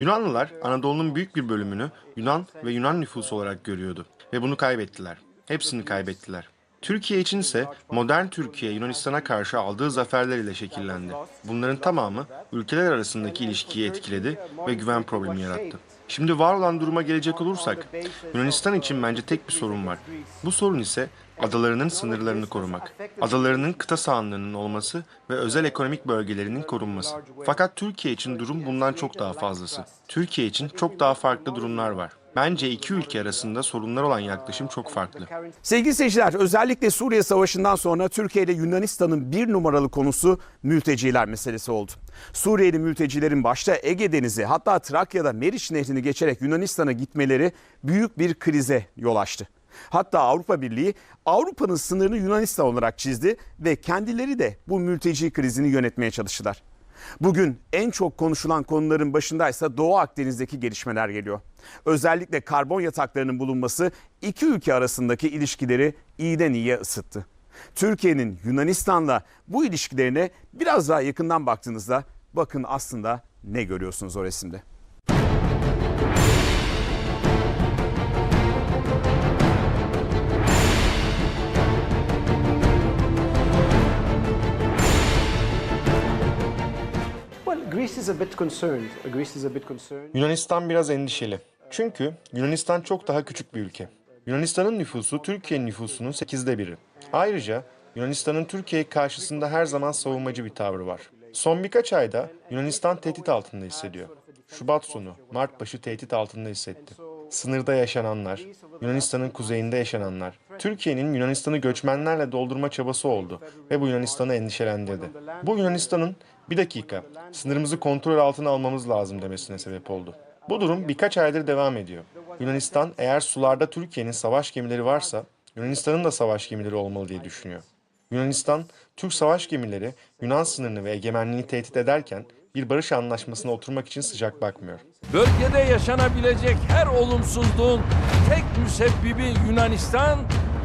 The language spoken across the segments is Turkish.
Yunanlılar Anadolu'nun büyük bir bölümünü Yunan ve Yunan nüfusu olarak görüyordu ve bunu kaybettiler. Hepsini kaybettiler. Türkiye için ise modern Türkiye Yunanistan'a karşı aldığı zaferler ile şekillendi. Bunların tamamı ülkeler arasındaki ilişkiyi etkiledi ve güven problemi yarattı. Şimdi var olan duruma gelecek olursak, Yunanistan için bence tek bir sorun var. Bu sorun ise adalarının sınırlarını korumak. Adalarının kıta sahanlığının olması ve özel ekonomik bölgelerinin korunması. Fakat Türkiye için durum bundan çok daha fazlası. Türkiye için çok daha farklı durumlar var. Bence iki ülke arasında sorunlar olan yaklaşım çok farklı. Sevgili seyirciler özellikle Suriye Savaşı'ndan sonra Türkiye ile Yunanistan'ın bir numaralı konusu mülteciler meselesi oldu. Suriyeli mültecilerin başta Ege Denizi hatta Trakya'da Meriç Nehri'ni geçerek Yunanistan'a gitmeleri büyük bir krize yol açtı. Hatta Avrupa Birliği Avrupa'nın sınırını Yunanistan olarak çizdi ve kendileri de bu mülteci krizini yönetmeye çalıştılar. Bugün en çok konuşulan konuların başındaysa Doğu Akdeniz'deki gelişmeler geliyor. Özellikle karbon yataklarının bulunması iki ülke arasındaki ilişkileri iyiden iyiye ısıttı. Türkiye'nin Yunanistan'la bu ilişkilerine biraz daha yakından baktığınızda bakın aslında ne görüyorsunuz o resimde. Yunanistan biraz endişeli. Çünkü Yunanistan çok daha küçük bir ülke. Yunanistan'ın nüfusu Türkiye'nin nüfusunun 8'de biri. Ayrıca Yunanistan'ın Türkiye karşısında her zaman savunmacı bir tavrı var. Son birkaç ayda Yunanistan tehdit altında hissediyor. Şubat sonu, Mart başı tehdit altında hissetti. Sınırda yaşananlar, Yunanistan'ın kuzeyinde yaşananlar, Türkiye'nin Yunanistan'ı göçmenlerle doldurma çabası oldu ve bu Yunanistan'ı endişelendirdi. Bu Yunanistan'ın bir dakika, sınırımızı kontrol altına almamız lazım demesine sebep oldu. Bu durum birkaç aydır devam ediyor. Yunanistan eğer sularda Türkiye'nin savaş gemileri varsa Yunanistan'ın da savaş gemileri olmalı diye düşünüyor. Yunanistan, Türk savaş gemileri Yunan sınırını ve egemenliğini tehdit ederken bir barış anlaşmasına oturmak için sıcak bakmıyor. Bölgede yaşanabilecek her olumsuzluğun tek müsebbibi Yunanistan,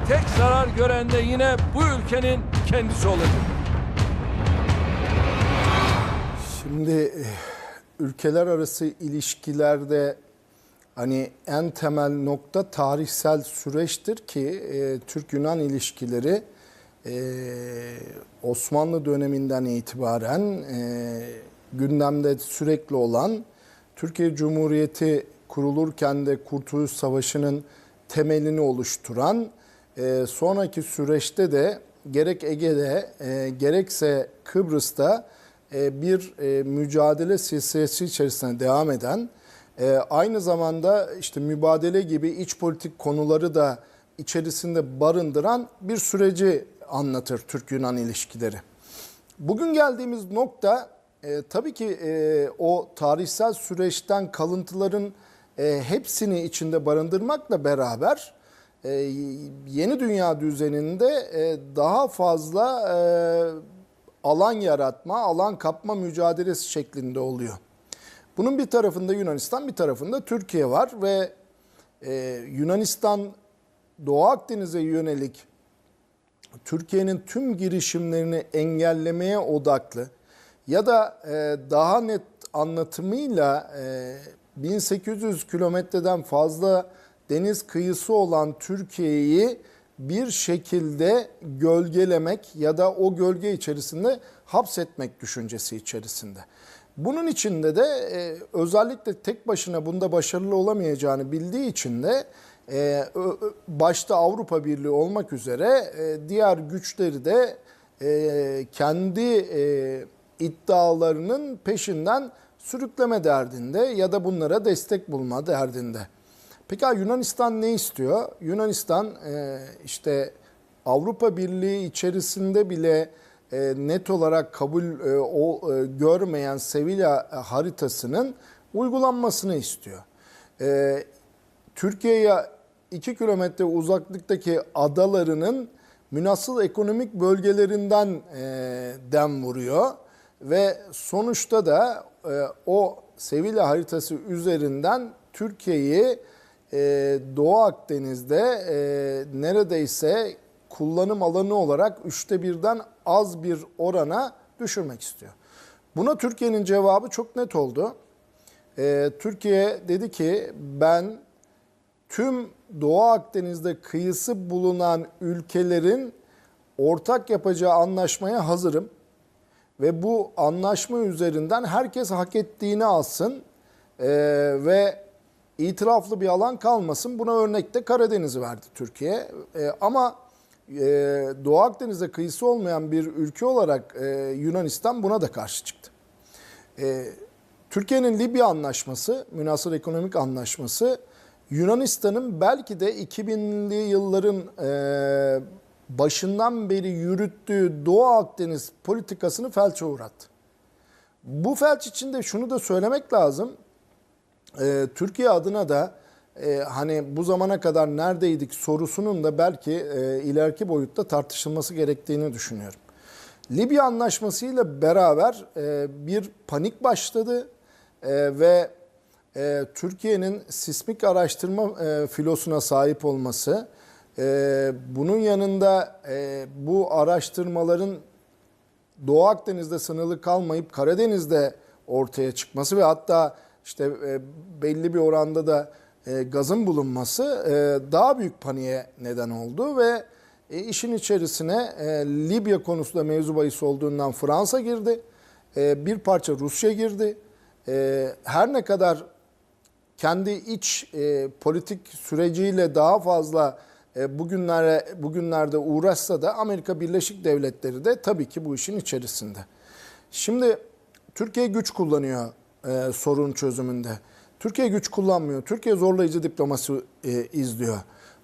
tek zarar gören de yine bu ülkenin kendisi olacak. Şimdi eh, ülkeler arası ilişkilerde hani en temel nokta tarihsel süreçtir ki e, Türk-Yunan ilişkileri e, Osmanlı döneminden itibaren e, gündemde sürekli olan Türkiye Cumhuriyeti kurulurken de Kurtuluş Savaşı'nın temelini oluşturan e, sonraki süreçte de gerek Ege'de e, gerekse Kıbrıs'ta bir e, mücadele silsilesi içerisinde devam eden e, aynı zamanda işte mübadele gibi iç politik konuları da içerisinde barındıran bir süreci anlatır Türk-Yunan ilişkileri. Bugün geldiğimiz nokta e, tabii ki e, o tarihsel süreçten kalıntıların e, hepsini içinde barındırmakla beraber e, yeni dünya düzeninde e, daha fazla e, alan yaratma, alan kapma mücadelesi şeklinde oluyor. Bunun bir tarafında Yunanistan, bir tarafında Türkiye var ve e, Yunanistan Doğu Akdeniz'e yönelik Türkiye'nin tüm girişimlerini engellemeye odaklı ya da e, daha net anlatımıyla e, 1800 kilometreden fazla deniz kıyısı olan Türkiye'yi bir şekilde gölgelemek ya da o gölge içerisinde hapsetmek düşüncesi içerisinde. Bunun içinde de e, özellikle tek başına bunda başarılı olamayacağını bildiği için de e, başta Avrupa Birliği olmak üzere e, diğer güçleri de e, kendi e, iddialarının peşinden sürükleme derdinde ya da bunlara destek bulma derdinde. Peki Yunanistan ne istiyor? Yunanistan e, işte Avrupa Birliği içerisinde bile e, net olarak kabul e, o görmeyen Sevilla haritasının uygulanmasını istiyor. Türkiye'ye 2 kilometre uzaklıktaki adalarının münasıl ekonomik bölgelerinden dem vuruyor ve sonuçta da o Sevilla haritası üzerinden Türkiye'yi e, Doğu Akdeniz'de e, neredeyse kullanım alanı olarak üçte birden az bir orana düşürmek istiyor. Buna Türkiye'nin cevabı çok net oldu. e, Türkiye dedi ki ben tüm Doğu Akdeniz'de kıyısı bulunan ülkelerin ortak yapacağı anlaşmaya hazırım. Ve bu anlaşma üzerinden herkes hak ettiğini alsın e, ve itiraflı bir alan kalmasın. Buna örnekte Karadeniz'i verdi Türkiye. E, ama e, Doğu Akdeniz'de kıyısı olmayan bir ülke olarak e, Yunanistan buna da karşı çıktı. E, Türkiye'nin Libya anlaşması, münasır ekonomik anlaşması Yunanistan'ın belki de 2000'li yılların e, başından beri yürüttüğü Doğu Akdeniz politikasını felçe uğrattı. Bu felç içinde şunu da söylemek lazım. E, Türkiye adına da e, hani bu zamana kadar neredeydik sorusunun da belki e, ileriki boyutta tartışılması gerektiğini düşünüyorum. Libya Anlaşması ile beraber e, bir panik başladı e, ve e, Türkiye'nin sismik araştırma e, filosuna sahip olması, e, bunun yanında e, bu araştırmaların Doğu Akdeniz'de sınırlı kalmayıp Karadeniz'de ortaya çıkması ve hatta işte e, belli bir oranda da e, gazın bulunması e, daha büyük paniğe neden oldu ve işin içerisine Libya konusunda mevzu bahis olduğundan Fransa girdi. Bir parça Rusya girdi. Her ne kadar kendi iç politik süreciyle daha fazla bugünlere bugünlerde uğraşsa da Amerika Birleşik Devletleri de tabii ki bu işin içerisinde. Şimdi Türkiye güç kullanıyor e, sorun çözümünde. Türkiye güç kullanmıyor. Türkiye zorlayıcı diplomasi e, izliyor.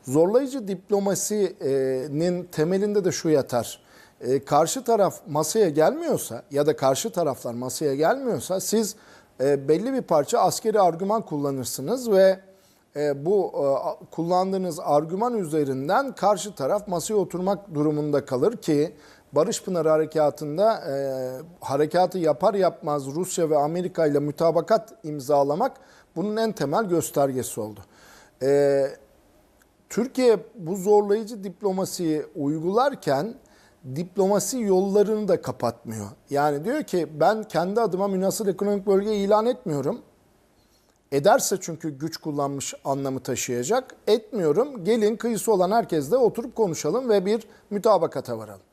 Zorlayıcı diplomasinin temelinde de şu yatar. E, karşı taraf masaya gelmiyorsa ya da karşı taraflar masaya gelmiyorsa siz e, belli bir parça askeri argüman kullanırsınız ve e, bu e, kullandığınız argüman üzerinden karşı taraf masaya oturmak durumunda kalır ki Barış Pınarı Harekatı'nda e, harekatı yapar yapmaz Rusya ve Amerika ile mütabakat imzalamak bunun en temel göstergesi oldu. E, Türkiye bu zorlayıcı diplomasiyi uygularken diplomasi yollarını da kapatmıyor. Yani diyor ki ben kendi adıma münasır ekonomik bölge ilan etmiyorum. Ederse çünkü güç kullanmış anlamı taşıyacak. Etmiyorum. Gelin kıyısı olan herkesle oturup konuşalım ve bir mütabakata varalım.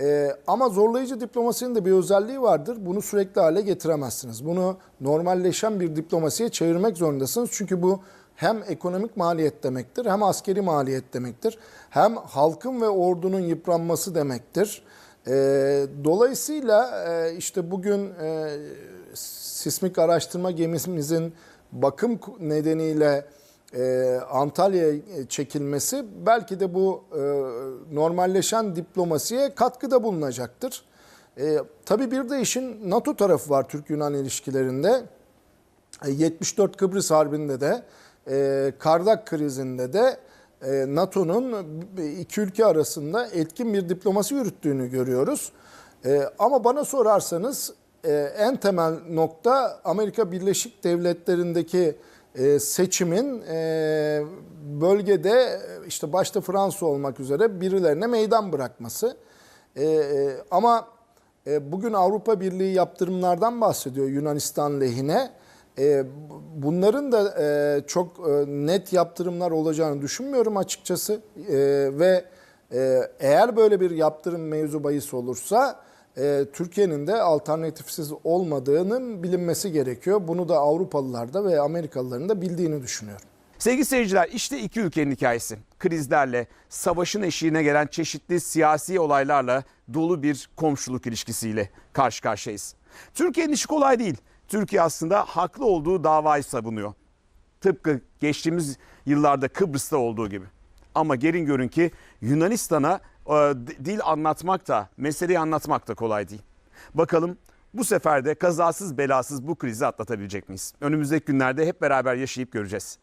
Ee, ama zorlayıcı diplomasinin de bir özelliği vardır. Bunu sürekli hale getiremezsiniz. Bunu normalleşen bir diplomasiye çevirmek zorundasınız. Çünkü bu hem ekonomik maliyet demektir, hem askeri maliyet demektir, hem halkın ve ordunun yıpranması demektir. Ee, dolayısıyla e, işte bugün e, sismik araştırma gemimizin bakım nedeniyle e, Antalya'ya çekilmesi belki de bu e, normalleşen diplomasiye katkıda bulunacaktır. E, tabii bir de işin NATO tarafı var Türk-Yunan ilişkilerinde. E, 74 Kıbrıs Harbi'nde de, e, Kardak krizinde de e, NATO'nun iki ülke arasında etkin bir diplomasi yürüttüğünü görüyoruz. E, ama bana sorarsanız e, en temel nokta Amerika Birleşik Devletleri'ndeki e, seçimin e, bölgede işte başta Fransa olmak üzere birilerine meydan bırakması. E, e, ama e, bugün Avrupa Birliği yaptırımlardan bahsediyor Yunanistan lehine. E, bunların da e, çok e, net yaptırımlar olacağını düşünmüyorum açıkçası. E, ve e, eğer böyle bir yaptırım mevzu bahis olursa e, Türkiye'nin de alternatifsiz olmadığının bilinmesi gerekiyor. Bunu da Avrupalılar da ve Amerikalıların da bildiğini düşünüyorum. Sevgili seyirciler işte iki ülkenin hikayesi. Krizlerle, savaşın eşiğine gelen çeşitli siyasi olaylarla dolu bir komşuluk ilişkisiyle karşı karşıyayız. Türkiye'nin işi kolay değil. Türkiye aslında haklı olduğu davayı savunuyor. Tıpkı geçtiğimiz yıllarda Kıbrıs'ta olduğu gibi. Ama gelin görün ki Yunanistan'a dil anlatmak da, meseleyi anlatmak da kolay değil. Bakalım bu sefer de kazasız belasız bu krizi atlatabilecek miyiz? Önümüzdeki günlerde hep beraber yaşayıp göreceğiz.